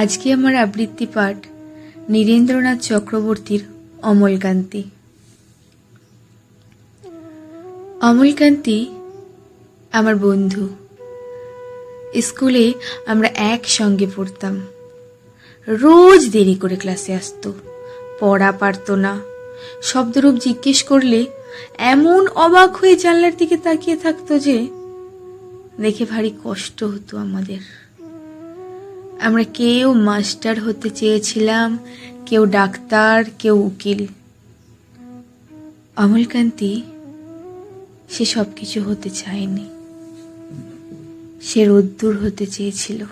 আজকে আমার আবৃত্তি পাঠ নীরেন্দ্রনাথ চক্রবর্তীর অমলকান্তি। অমলকান্তি, আমার বন্ধু, স্কুলে আমরা একসঙ্গে পড়তাম। রোজ দেরি করে ক্লাসে আসতো, পড়া পারতো না। শব্দরূপ জিজ্ঞেস করলে এমন অবাক হয়ে জানলার দিকে তাকিয়ে থাকতো যে, দেখে ভারী কষ্ট হতো আমাদের। আমরা কেউ মাস্টার হতে চেয়েছিলাম, কেউ ডাক্তার, কেউ উকিল। অমলকান্তি, সে সব কিছু হতে চায়নি। সে রোদ্দুর হতে চেয়েছিল।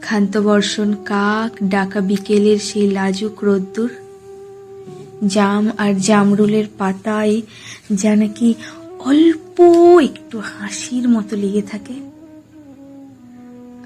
ক্ষান্ত বর্ষণ কাক ডাকা বিকেলের সেই লাজুক রোদ্দুর, জাম আর জামরুলের পাতায় যা নাকি অল্প একটু হাসির মতো লেগে থাকে।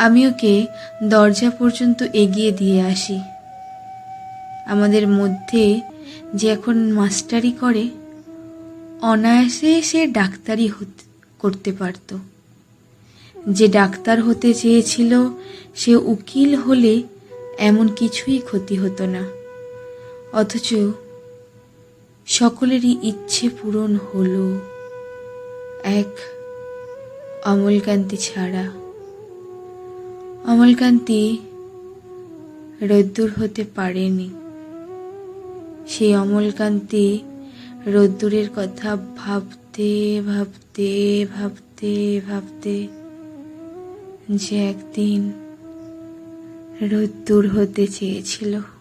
আমি ওকে দরজা পর্যন্ত এগিয়ে দিয়ে আসি। আমাদের মধ্যে যে এখন মাস্টারি করে, অনায়াসে সে ডাক্তারি করতে পারত। যে ডাক্তার হতে চেয়েছিল, সে উকিল হলে এমন কিছুই ক্ষতি হতো না। অথচ সকলেরই ইচ্ছে পূরণ হলো এক অমলকান্তি ছাড়া। অমলকান্তি রোদ্দুর হতে পারেনি। সেই অমলকান্তি রোদ্দুরের কথা ভাবতে ভাবতে ভাবতে ভাবতে যে একদিন রোদ্দুর হতে চেয়েছিল।